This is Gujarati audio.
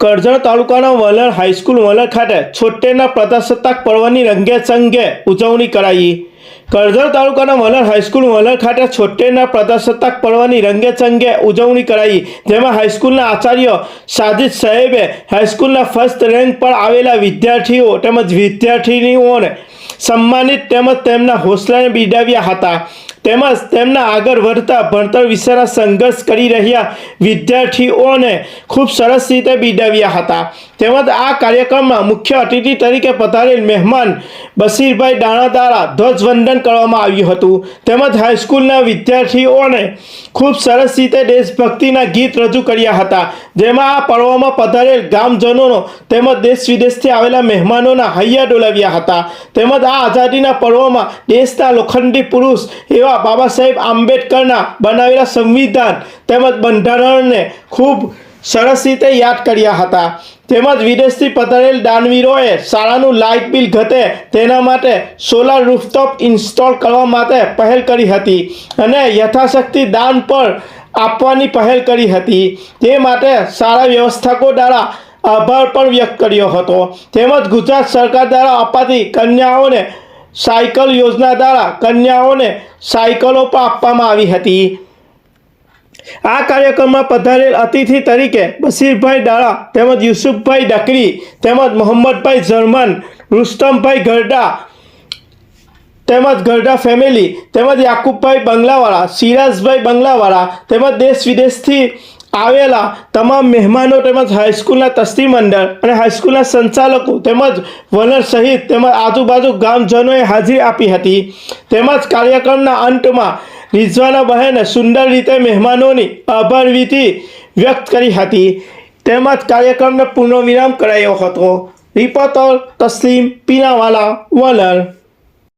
કરજણ તાલુકાના વલણ હાઈસ્કૂલ વલણ ખાતે છોતેરના પ્રજાસત્તાક પર્વની રંગે ચંગે ઉજવણી કરાઈ. કરજણ તાલુકાના વલણ હાઈસ્કૂલ વલણ ખાતે છોતેરના પ્રજાસત્તાક પર્વની રંગે ચંગે ઉજવણી કરાઈ. જેમાં હાઈસ્કૂલના આચાર્ય સાજિદ સાહેબે હાઈસ્કૂલના ફર્સ્ટ રેન્ક પર આવેલા વિદ્યાર્થીઓ તેમજ વિદ્યાર્થીનીઓને સન્માનિત તેમજ તેમના હોસલાને બિરદાવ્યા હતા. તેમજ તેમના આગળ વધતા ભણતર વિશેના સંઘર્ષ કરી રહ્યા વિદ્યાર્થીઓને ખૂબ સરસ રીતે બિડાવ્યા હતા. તેમજ આ કાર્યક્રમમાં મુખ્ય અતિથિ તરીકે પધારેલ મહેમાન બશીરભાઈ દાણા દ્વારા ધ્વજવંદન કરવામાં આવ્યું હતું. તેમજ હાઈસ્કૂલના વિદ્યાર્થીઓને ખૂબ સરસ રીતે દેશભક્તિના ગીત રજૂ કર્યા હતા. જેમાં આ પર્વમાં પધારેલ ગામજનોનો તેમજ દેશ વિદેશથી આવેલા મહેમાનોના હૈયા ડોલાવ્યા હતા. તેમજ આ આઝાદીના પર્વમાં દેશના લોખંડી પુરુષ એવા બાબા સાહેબ આંબેડકરના બનાવેલા સંવિધાન તેમજ બંધારણને ખૂબ સરસ રીતે યાદ કર્યા હતા. તેમજ વિદેશથી પધારેલ દાનવીરોએ શાળાનું લાઇટ બિલ ઘટે તેના માટે સોલાર રૂફટોપ ઇન્સ્ટોલ કરવા માટે પહેલ કરી હતી અને યથાશક્તિ દાન પર આપવાની પહેલ કરી હતી. તે માટે શાળા વ્યવસ્થાકો દ્વારા આભાર પણ વ્યક્ત કર્યો હતો. તેમજ ગુજરાત સરકાર દ્વારા અપાતી કન્યાઓને સાયકલ યોજના દ્વારા કન્યાઓને સાયકલો પણ આપવામાં આવી હતી. આ કાર્યક્રમમાં પધારેલ અતિથિ તરીકે બશીરભાઈ ડાળા તેમજ યુસુફભાઈ ડકરી તેમજ મોહમ્મદભાઈ ઝરમન, રુસ્તમભાઈ ગરડા તેમજ ગરડા ફેમિલી તેમજ યાકુબભાઈ બંગલાવાળા, સિરાજભાઈ બંગલાવાળા તેમજ દેશ વિદેશથી આવેલા તમામ મહેમાનો તેમજ હાઈસ્કૂલના તસ્તી મંડળ અને હાઈસ્કૂલના સંચાલકો તેમજ વલણ સહિત તેમજ આજુબાજુ ગામજનોએ હાજરી આપી હતી. તેમજ કાર્યક્રમના અંતમાં રિઝવાના બહેને સુંદર રીતે મહેમાનોની આભારવિધિ વ્યક્ત કરી હતી. તેમજ કાર્યક્રમને પૂર્ણવિરામ કરાયો હતો. રિપોર્ટર તસ્લીમ પીનાવાલા વલણ